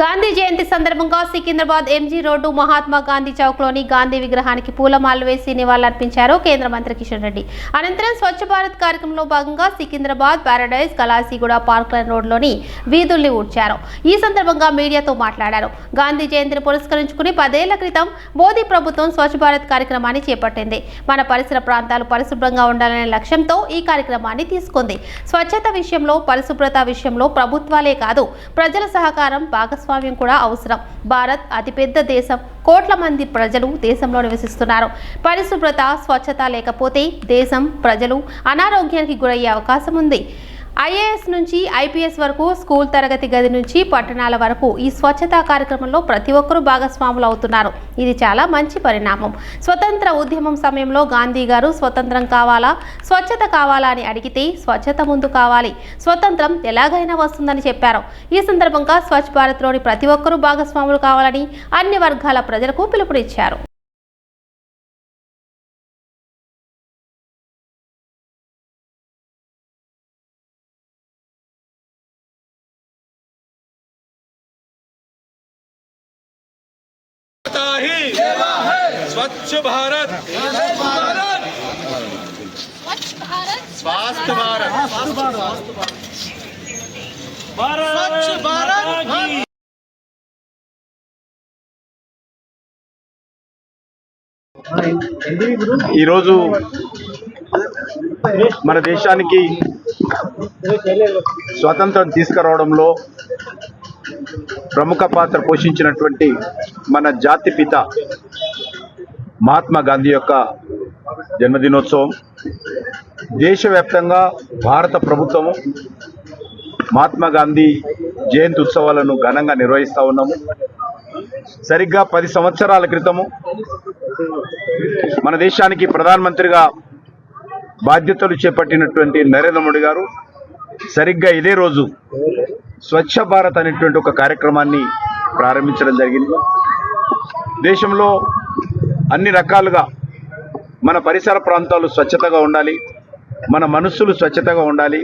గాంధీ జయంతి సందర్భంగా Secunderabad MG road Mahatma Gandhi చౌక్లోని గాంధీ విగ్రహానికి పూలమాలలు వేసి నివాళులర్పించారు కేంద్ర మంత్రి కిషన్ రెడ్డి. అనంతరం స్వచ్ఛ భారత్ కార్యక్రమంలో భాగంగా Secunderabad Paradise Kalasiguda park lane రోడ్లోని వీధుల్ని ఊడ్చారు. ఈ సందర్భంగా మీడియాతో మాట్లాడారు. గాంధీ జయంతిని పురస్కరించుకుని పదేళ్ళ క్రితం మోదీ ప్రభుత్వం స్వచ్ఛ భారత్ కార్యక్రమాన్ని చేపట్టింది. మన పరిసర ప్రాంతాలు పరిశుభ్రంగా ఉండాలనే లక్ష్యంతో ఈ కార్యక్రమాన్ని తీసుకుంది. స్వచ్ఛత విషయంలో పరిశుభ్రత విషయంలో ప్రభుత్వాలే కాదు ప్రజల సహకారం భాగస్వామ్యం కూడా అవసరం. భారత్ అతిపెద్ద దేశం. కోట్ల మంది ప్రజలు దేశంలో నివసిస్తున్నారు. పరిశుభ్రత స్వచ్ఛత లేకపోతే దేశం ప్రజలు అనారోగ్యానికి గురయ్యే అవకాశం ఉంది. ఐఏఎస్ నుంచి ఐపీఎస్ వరకు స్కూల్ తరగతి గది నుంచి పట్టణాల వరకు ఈ స్వచ్ఛతా కార్యక్రమంలో ప్రతి ఒక్కరూ భాగస్వాములు అవుతున్నారు. ఇది చాలా మంచి పరిణామం. స్వతంత్ర ఉద్యమం సమయంలో గాంధీ గారు స్వతంత్రం కావాలా? స్వచ్ఛత కావాలా అని అడిగితే స్వచ్ఛత ముందు కావాలి. స్వతంత్రం ఎలాగైనా వస్తుందని చెప్పారు. ఈ సందర్భంగా స్వచ్ఛ భారత్లోని ప్రతి ఒక్కరూ భాగస్వాములు కావాలని అన్ని వర్గాల ప్రజలకు పిలుపునిచ్చారు. आता ही स्वच्छ भारत भारत स्वास्थ्य भारत स्वच्छ भारत ఈరోజు మన దేశానికి స్వాతంత్రం తీసుకురావడంలో ప్రముఖ పాత్ర పోషించినటువంటి మన జాతి పిత మహాత్మా గాంధీ యొక్క జన్మదినోత్సవం దేశవ్యాప్తంగా భారత ప్రభుత్వము మహాత్మా గాంధీ జయంతి ఉత్సవాలను ఘనంగా నిర్వహిస్తూ ఉన్నాము. సరిగ్గా పది సంవత్సరాల క్రితము మన దేశానికి ప్రధానమంత్రిగా బాధ్యతలు చేపట్టినటువంటి నరేంద్ర మోడీ గారు సరిగ్గా ఇదే రోజు స్వచ్ఛ భారత్ అనేటువంటి ఒక కార్యక్రమాన్ని ప్రారంభించడం జరిగింది. దేశంలో అన్ని రకాలుగా మన పరిసర ప్రాంతాలు స్వచ్ఛతగా ఉండాలి మన మనస్సులు స్వచ్ఛతగా ఉండాలి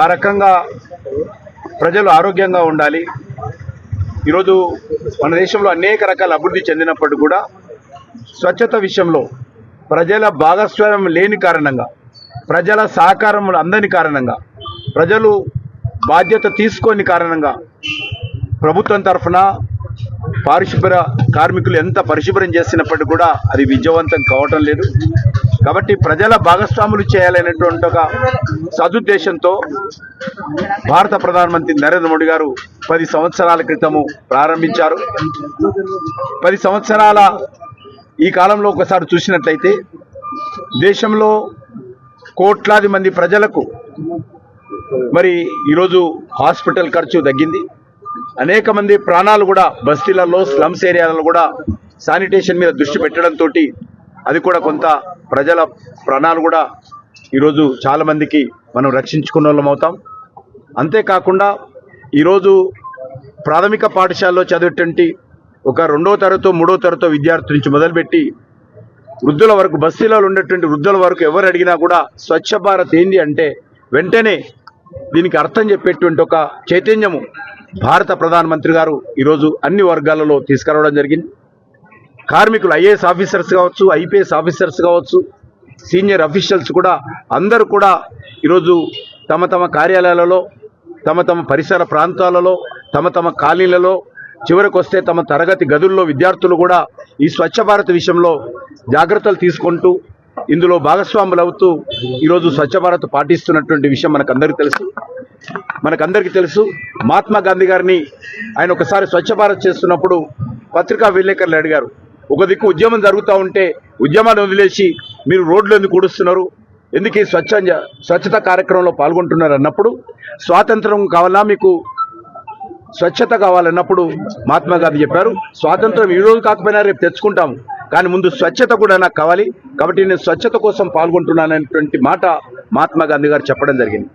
ఆ రకంగా ప్రజలు ఆరోగ్యంగా ఉండాలి. ఈరోజు మన దేశంలో అనేక రకాల అభివృద్ధి చెందినప్పటికీ కూడా స్వచ్ఛత విషయంలో ప్రజల భాగస్వామ్యం లేని కారణంగా ప్రజల సహకారం అందని కారణంగా ప్రజలు బాధ్యత తీసుకోని కారణంగా ప్రభుత్వం తరఫున పారిశుభ్ర కార్మికులు ఎంత పరిశుభ్రం చేసినప్పటికీ కూడా అది విజయవంతం కావటం లేదు. కాబట్టి ప్రజల భాగస్వాములు చేయాలనేటువంటి ఒక సదుద్దేశంతో భారత ప్రధానమంత్రి నరేంద్ర మోడీ గారు పది సంవత్సరాల క్రితము ప్రారంభించారు. పది సంవత్సరాల ఈ కాలంలో ఒకసారి చూసినట్లయితే దేశంలో కోట్లాది మంది ప్రజలకు మరి ఈరోజు హాస్పిటల్ ఖర్చు తగ్గింది. అనేక మంది ప్రాణాలు కూడా బస్తీలలో స్లమ్స్ ఏరియాలలో కూడా శానిటేషన్ మీద దృష్టి పెట్టడంతో అది కూడా కొంత ప్రజల ప్రాణాలు కూడా ఈరోజు చాలామందికి మనం రక్షించుకున్న వాళ్ళం అవుతాం. అంతేకాకుండా ఈరోజు ప్రాథమిక పాఠశాలలో చదివేటువంటి ఒక రెండో తరగతో మూడో తరగతో విద్యార్థి నుంచి మొదలుపెట్టి వృద్ధుల వరకు బస్తీలలో ఉండేటువంటి వృద్ధుల వరకు ఎవరు అడిగినా కూడా స్వచ్ఛ భారత్ ఏంటి అంటే వెంటనే దీనికి అర్థం చెప్పేటువంటి ఒక చైతన్యము భారత ప్రధానమంత్రి గారు ఈరోజు అన్ని వర్గాలలో తీసుకురావడం జరిగింది. కార్మికులు ఐఏఎస్ ఆఫీసర్స్ కావచ్చు ఐపీఎస్ ఆఫీసర్స్ కావచ్చు సీనియర్ అఫీషియల్స్ కూడా అందరూ కూడా ఈరోజు తమ తమ కార్యాలయాలలో తమ తమ పరిసర ప్రాంతాలలో తమ తమ కాలనీలలో చివరికి వస్తే తమ తరగతి గదుల్లో విద్యార్థులు కూడా ఈ స్వచ్ఛ భారత్ విషయంలో జాగ్రత్తలు తీసుకుంటూ ఇందులో భాగస్వాములు అవుతూ ఈరోజు స్వచ్ఛ భారత్ పాటిస్తున్నటువంటి విషయం మనకందరికీ తెలుసు. మనకందరికీ తెలుసు. మహాత్మా గాంధీ గారిని ఆయన ఒకసారి స్వచ్ఛ భారత్ చేస్తున్నప్పుడు పత్రికా విలేకరులు అడిగారు. ఒక దిక్కు ఉద్యమం జరుగుతూ ఉంటే ఉద్యమాన్ని వదిలేసి మీరు రోడ్లు ఎందుకు కూడుస్తున్నారు ఎందుకు ఈ స్వచ్ఛ స్వచ్ఛత కార్యక్రమంలో పాల్గొంటున్నారు అన్నప్పుడు స్వాతంత్రం కావాలా మీకు? స్వచ్ఛత కావాలన్నప్పుడు మహాత్మా గాంధీ చెప్పారు. స్వాతంత్రం ఈ రోజు కాకపోయినా రేపు తెచ్చుకుంటాము. కానీ ముందు స్వచ్ఛత కూడా నాకు కావాలి. కాబట్టి నేను స్వచ్ఛత కోసం పాల్గొంటున్నాననేటువంటి మాట మహాత్మా గాంధీ గారు చెప్పడం జరిగింది.